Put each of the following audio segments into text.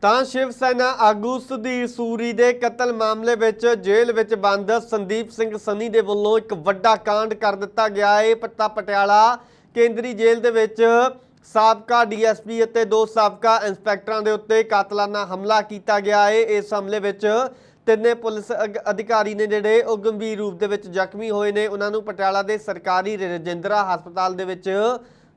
ਤਾਂ ਸ਼ਿਵ ਸੈਨਾ ਆਗੂ ਸੁਧੀਰ ਸੂਰੀ ਦੇ ਕਤਲ ਮਾਮਲੇ ਵਿੱਚ ਜੇਲ੍ਹ ਵਿੱਚ ਬੰਦ ਸੰਦੀਪ ਸਿੰਘ ਸੰਨੀ ਦੇ ਵੱਲੋਂ ਇੱਕ ਵੱਡਾ ਕਾਂਡ ਕਰ ਦਿੱਤਾ ਗਿਆ ਹੈ। ਪੱਤਾ ਪਟਿਆਲਾ ਕੇਂਦਰੀ ਜੇਲ੍ਹ ਦੇ ਵਿੱਚ ਸਾਬਕਾ ਡੀਐਸਪੀ ਅਤੇ ਦੋ ਸਾਬਕਾ ਇੰਸਪੈਕਟਰਾਂ ਦੇ ਉੱਤੇ ਕਾਤਲਾਨਾ ਹਮਲਾ ਕੀਤਾ ਗਿਆ ਹੈ। ਇਸ ਹਮਲੇ ਵਿੱਚ ਤਿੰਨੇ ਪੁਲਿਸ ਅਗ- ਅਧਿਕਾਰੀ ਨੇ ਜਿਹੜੇ ਉਹ ਗੰਭੀਰ ਰੂਪ ਦੇ ਵਿੱਚ ਜ਼ਖਮੀ ਹੋਏ ਨੇ। ਉਹਨਾਂ ਨੂੰ ਪਟਿਆਲਾ ਦੇ ਸਰਕਾਰੀ ਰਜਿੰਦਰਾ ਹਸਪਤਾਲ ਦੇ ਵਿੱਚ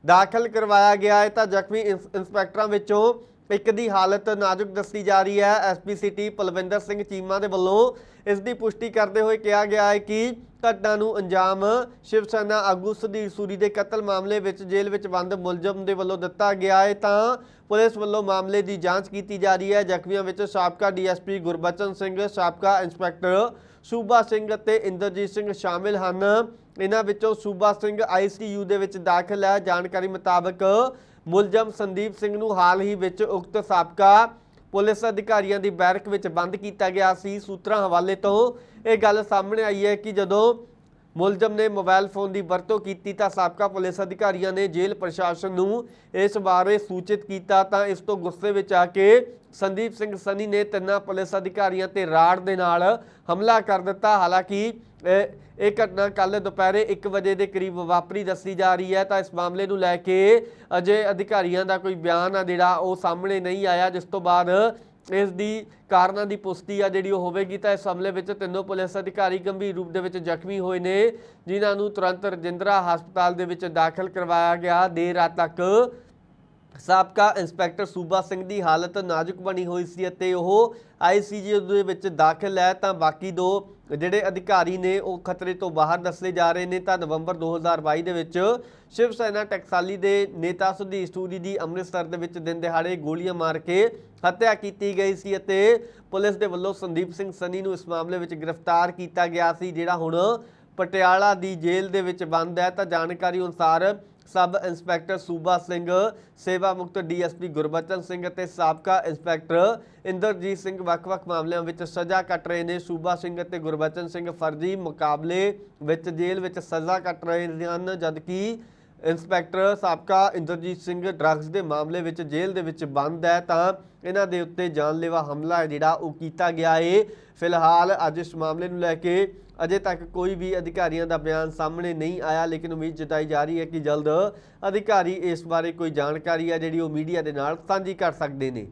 ਦਾਖਲ ਕਰਵਾਇਆ ਗਿਆ ਹੈ। ਤਾਂ ਜ਼ਖਮੀ ਇੰਸ- ਇੰਸਪੈਕਟਰਾਂ ਵਿੱਚੋਂ ਇੱਕ ਦੀ ਹਾਲਤ ਨਾਜ਼ੁਕ ਦੱਸੀ ਜਾ ਰਹੀ ਹੈ। ਐਸਪੀਸੀਟੀ ਪਲਵਿੰਦਰ ਸਿੰਘ ਚੀਮਾ ਦੇ ਵੱਲੋਂ ਇਸ ਦੀ ਪੁਸ਼ਟੀ ਕਰਦੇ ਹੋਏ ਕਿਹਾ ਗਿਆ ਹੈ ਕਿ ਘਟਨਾ ਨੂੰ ਅੰਜਾਮ ਸ਼ਿਵ ਸੈਨਾ ਆਗੂ ਸੁਧੀਰ ਸੂਰੀ ਦੇ ਕਤਲ ਮਾਮਲੇ ਵਿੱਚ ਜੇਲ੍ਹ ਵਿੱਚ ਬੰਦ ਮੁਲਜ਼ਮ ਦੇ ਵੱਲੋਂ ਦਿੱਤਾ ਗਿਆ ਹੈ। ਤਾਂ ਪੁਲਿਸ ਵੱਲੋਂ ਮਾਮਲੇ ਦੀ ਜਾਂਚ ਕੀਤੀ ਜਾ ਰਹੀ ਹੈ। ਜ਼ਖਮੀਆਂ ਵਿੱਚ ਸਾਬਕਾ ਡੀਐਸਪੀ ਗੁਰਬਚਨ ਸਿੰਘ, ਸਾਬਕਾ ਇੰਸਪੈਕਟਰ ਸੂਬਾ ਸਿੰਘ ਅਤੇ ਇੰਦਰਜੀਤ ਸਿੰਘ ਸ਼ਾਮਿਲ ਹਨ। ਇਹਨਾਂ ਵਿੱਚੋਂ ਸੂਬਾ ਸਿੰਘ ਆਈਸੀਯੂ ਦੇ ਵਿੱਚ ਦਾਖਲ ਹੈ। ਜਾਣਕਾਰੀ ਮੁਤਾਬਕ ਮੁਲਜ਼ਮ ਸੰਦੀਪ ਸਿੰਘ ਨੂੰ ਹਾਲ ਹੀ ਵਿੱਚ ਉਕਤ ਸਾਬਕਾ ਪੁਲਿਸ ਅਧਿਕਾਰੀਆਂ ਦੀ ਬੈਰਕ ਵਿੱਚ ਬੰਦ ਕੀਤਾ ਗਿਆ ਸੀ। ਸੂਤਰਾਂ ਹਵਾਲੇ ਤੋਂ ਇਹ ਗੱਲ ਸਾਹਮਣੇ ਆਈ ਹੈ ਕਿ ਜਦੋਂ ਮੁਲਜ਼ਮ ਨੇ ਮੋਬਾਈਲ ਫੋਨ ਦੀ ਵਰਤੋਂ ਕੀਤੀ ਤਾਂ ਸਾਬਕਾ ਪੁਲਿਸ ਅਧਿਕਾਰੀਆਂ ਨੇ ਜੇਲ੍ਹ ਪ੍ਰਸ਼ਾਸਨ ਨੂੰ ਇਸ ਬਾਰੇ ਸੂਚਿਤ ਕੀਤਾ ਤਾਂ ਇਸ ਤੋਂ ਗੁੱਸੇ ਵਿੱਚ ਆ ਕੇ ਸੰਦੀਪ ਸਿੰਘ ਸਨੀ ਨੇ ਤਿੰਨਾਂ ਪੁਲਿਸ ਅਧਿਕਾਰੀਆਂ ਤੇ ਰਾੜ ਦੇ ਨਾਲ ਹਮਲਾ ਕਰ ਦਿੱਤਾ। ਹਾਲਾਂਕਿ ਇਹ ਇਹ ਘਟਨਾ ਕੱਲ ਦੁਪਹਿਰੇ 1 ਵਜੇ ਦੇ ਕਰੀਬ ਵਾਪਰੀ ਦੱਸੀ ਜਾ ਰਹੀ ਹੈ ਤਾਂ ਇਸ ਮਾਮਲੇ ਨੂੰ ਲੈ ਕੇ ਅਜੇ ਅਧਿਕਾਰੀਆਂ ਦਾ ਕੋਈ ਬਿਆਨ ਆ ਜਿਹੜਾ ਉਹ ਸਾਹਮਣੇ ਨਹੀਂ ਆਇਆ, ਜਿਸ ਤੋਂ ਬਾਅਦ ਇਸ ਦੀ ਕਾਰਨਾਂ ਦੀ ਪੁਸ਼ਟੀ ਆ ਜਿਹੜੀ ਉਹ ਹੋਵੇਗੀ ਤਾਂ ਇਸ ਹਮਲੇ ਵਿੱਚ ਤਿੰਨੋਂ ਪੁਲਿਸ ਅਧਿਕਾਰੀ ਗੰਭੀਰ ਰੂਪ ਦੇ ਵਿੱਚ ਜ਼ਖਮੀ ਹੋਏ ਨੇ, ਜਿਨ੍ਹਾਂ ਨੂੰ ਤੁਰੰਤ ਰਜਿੰਦਰਾ ਹਸਪਤਾਲ ਦੇ ਵਿੱਚ ਦਾਖਲ ਕਰਵਾਇਆ ਗਿਆ। ਦੇਰ ਰਾਤ ਤੱਕ ਸਾਬਕਾ ਇੰਸਪੈਕਟਰ ਸੂਬਾ ਸਿੰਘ ਦੀ ਹਾਲਤ ਨਾਜ਼ੁਕ ਬਣੀ ਹੋਈ ਸੀ ਅਤੇ ਉਹ ਆਈਸੀਯੂ ਦੇ ਵਿੱਚ ਦਾਖਲ ਹੈ। ਤਾਂ ਬਾਕੀ ਦੋ ਜਿਹੜੇ ਅਧਿਕਾਰੀ ਨੇ, ਉਹ ਖਤਰੇ ਤੋਂ ਬਾਹਰ ਦੱਸੇ ਜਾ ਰਹੇ ਨੇ। ਤਾਂ ਨਵੰਬਰ 2022 ਦੇ ਵਿੱਚ ਸ਼ਿਵ ਸੈਨਾ ਟਕਸਾਲੀ ਦੇ ਨੇਤਾ ਸੁਧੀਰ ਸੂਰੀ ਦੀ ਅੰਮ੍ਰਿਤਸਰ ਦੇ ਵਿੱਚ ਦਿਨ ਦਿਹਾੜੇ ਗੋਲੀਆਂ ਮਾਰ ਕੇ ਹੱਤਿਆ ਕੀਤੀ ਗਈ ਸੀ ਅਤੇ ਪੁਲਿਸ ਦੇ ਵੱਲੋਂ ਸੰਦੀਪ ਸਿੰਘ ਸਨੀ ਨੂੰ ਇਸ ਮਾਮਲੇ ਵਿੱਚ ਗ੍ਰਿਫਤਾਰ ਕੀਤਾ ਗਿਆ ਸੀ, ਜਿਹੜਾ ਹੁਣ ਪਟਿਆਲਾ ਦੀ ਜੇਲ੍ਹ ਦੇ ਵਿੱਚ ਬੰਦ ਹੈ। ਤਾਂ ਜਾਣਕਾਰੀ ਅਨੁਸਾਰ ਸਬ ਇੰਸਪੈਕਟਰ ਸੂਬਾ ਸਿੰਘ, ਸੇਵਾ ਮੁਕਤ ਡੀਐਸਪੀ ਗੁਰਬਚਨ ਸਿੰਘ ਅਤੇ ਸਾਬਕਾ ਇੰਸਪੈਕਟਰ ਇੰਦਰਜੀਤ ਸਿੰਘ ਵੱਖ-ਵੱਖ ਮਾਮਲਿਆਂ ਵਿੱਚ ਸਜ਼ਾ ਕੱਟ ਰਹੇ ਨੇ। ਸੂਬਾ ਸਿੰਘ ਅਤੇ ਗੁਰਬਚਨ ਸਿੰਘ ਫਰਜ਼ੀ ਮੁਕਾਬਲੇ ਵਿੱਚ ਜੇਲ੍ਹ ਵਿੱਚ ਸਜ਼ਾ ਕੱਟ ਰਹੇ ਹਨ, ਜਦਕਿ ਇੰਸਪੈਕਟਰ ਸਾਬਕਾ ਇੰਦਰਜੀਤ ਸਿੰਘ ਡਰੱਗਸ ਦੇ ਮਾਮਲੇ ਵਿੱਚ ਜੇਲ੍ਹ ਦੇ ਵਿੱਚ ਬੰਦ ਹੈ, ਤਾਂ ਇਹਨਾਂ ਦੇ ਉੱਤੇ ਜਾਨਲੇਵਾ ਹਮਲਾ ਹੈ ਜਿਹੜਾ ਉਹ ਕੀਤਾ ਗਿਆ ਏ। ਫਿਲਹਾਲ ਅੱਜ ਇਸ ਮਾਮਲੇ ਨੂੰ ਲੈ ਕੇ ਅਜੇ ਤੱਕ ਕੋਈ ਵੀ ਅਧਿਕਾਰੀਆਂ ਦਾ ਬਿਆਨ ਸਾਹਮਣੇ ਨਹੀਂ ਆਇਆ, ਲੇਕਿਨ ਉਮੀਦ ਜਤਾਈ ਜਾ ਰਹੀ ਹੈ ਕਿ ਜਲਦ ਅਧਿਕਾਰੀ ਇਸ ਬਾਰੇ ਕੋਈ ਜਾਣਕਾਰੀ ਹੈ ਜਿਹੜੀ ਉਹ ਮੀਡੀਆ ਦੇ ਨਾਲ ਸਾਂਝੀ ਕਰ ਸਕਦੇ ਨੇ।